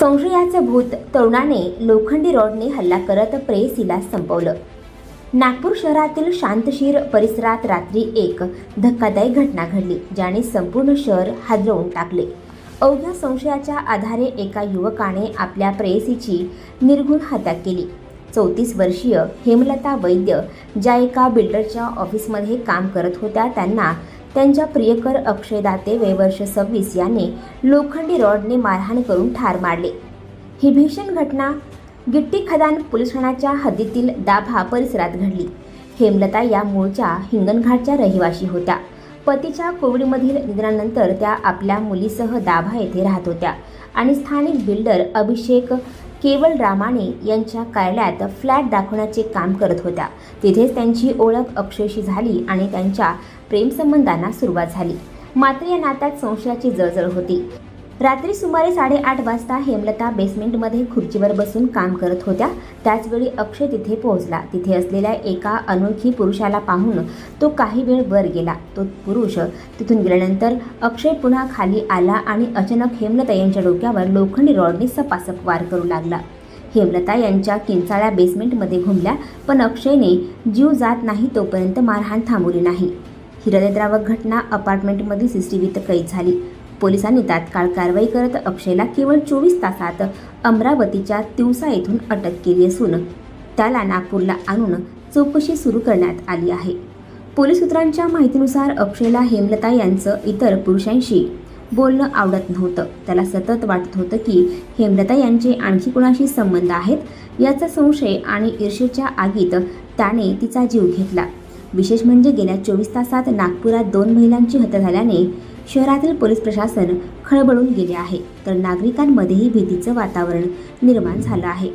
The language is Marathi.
संशयाचं भूत तरुणाने लोखंडी रॉडने हल्ला करत प्रेयसीला संपवलं. नागपूर शहरातील शांतशीर परिसरात रात्री एक धक्कादायक घटना घडली ज्याने संपूर्ण शहर हादरवून टाकले. अवघ्या संशयाच्या आधारे एका युवकाने आपल्या प्रेयसीची निर्घुण हत्या केली. चौतीस वर्षीय हेमलता वैद्य ज्या एका बिल्डरच्या ऑफिसमध्ये काम करत होत्या त्यांना त्यांच्या प्रियकर अक्षय दाते वयवर्ष सव्वीस याने लोखंडी रॉडने मारहाण करून ठार मारले. ही भीषण घटना गिट्टी खदान पोलीस ठाण्याच्या हद्दीतील दाभा परिसरात घडली. हेमलता या मूळच्या हिंगणघाटच्या रहिवाशी होत्या. पतीच्या कोविडमधील निधनानंतर त्या आपल्या मुलीसह दाभा येथे राहत होत्या आणि स्थानिक बिल्डर अभिषेक केवल रामाणे यांच्या कार्यालयात फ्लॅट दाखवण्याचे काम करत होत्या. तिथेच त्यांची ओळख अक्षयशी झाली आणि त्यांच्या प्रेमसंबंधांना सुरुवात झाली. मात्र या नात्यात संशयाची जळजळ होती. रात्री सुमारे साडेआठ वाजता हेमलता बेसमेंटमध्ये खुर्चीवर बसून काम करत होत्या. त्याचवेळी अक्षय तिथे पोहोचला. तिथे असलेल्या एका अनोळखी पुरुषाला पाहून तो काही वेळ वर गेला. तो पुरुष तिथून गेल्यानंतर अक्षय पुन्हा खाली आला आणि अचानक हेमलता यांच्या डोक्यावर लोखंडी रॉडने सपासप वार करू लागला. हेमलता यांच्या किंचाळ्या बेसमेंटमध्ये घुमल्या पण अक्षयने जीव जात नाही तोपर्यंत मारहाण थांबवली नाही. हृदयद्रावक घटना अपार्टमेंटमध्ये सी सी व्हीत कैद झाली. पोलिसांनी तात्काळ कारवाई करत अक्षयला केवळ चोवीस तासात अमरावतीच्या तिवसा येथून अटक केली असून त्याला नागपूरला आणून चौकशी सुरू करण्यात आली आहे. पोलीस सूत्रांच्या माहितीनुसार अक्षयला हेमलता यांचं इतर पुरुषांशी बोलणं आवडत नव्हतं. त्याला सतत वाटत होतं की हेमलता यांचे आणखी कुणाशी संबंध आहेत याचा संशय आणि ईर्षेच्या आगीत त्याने तिचा जीव घेतला. विशेष म्हणजे गेल्या चोवीस तासात नागपुरात दोन महिलांची हत्या झाल्याने शहरातील पोलीस प्रशासन खळबळून गेले आहे. तर नागरिकांमध्येही भीतीचं वातावरण निर्माण झालं आहे.